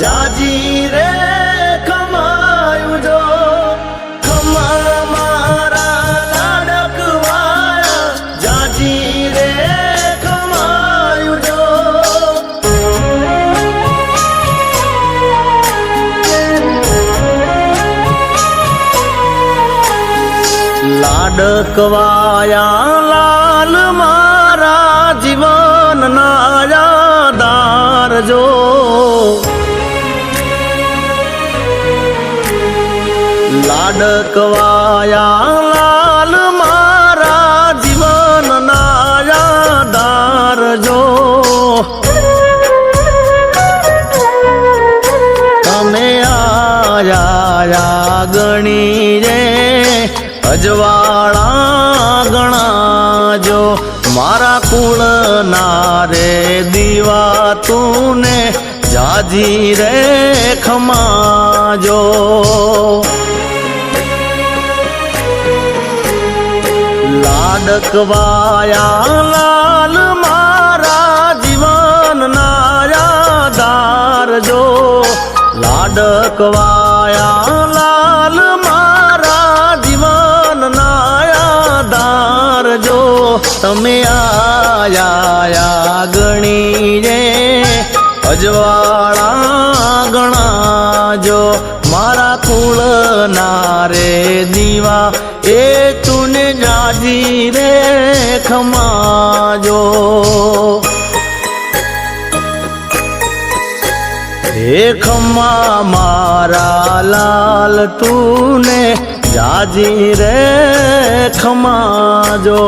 જાજી રે ખમાયું જો. ખમા મારા લાડકવાયા. જાજી રે ખમાયું જો. લાડકવાયા લાલ મારા લાડકવાયા લાલ મારા જીવન નાયાદાર જો તમે આયા ગણી રે અજવાળા ગણાજો મારા કુળ ના રે દીવા તું ને જાજી રે ખમાજો લાડકવાયા લાલ મારા જીવન નાયાદાર જો. લાડકવાયા, લાલ મારા જીવન નાયાદાર જો. તમે આયા ગણીને અજવાળા ગણાજો. ના રે દીવા, એ તુને જાજી રે ખમાજો. હે ખમા મારા લાલ, તુને જાજી રે ખમાજો.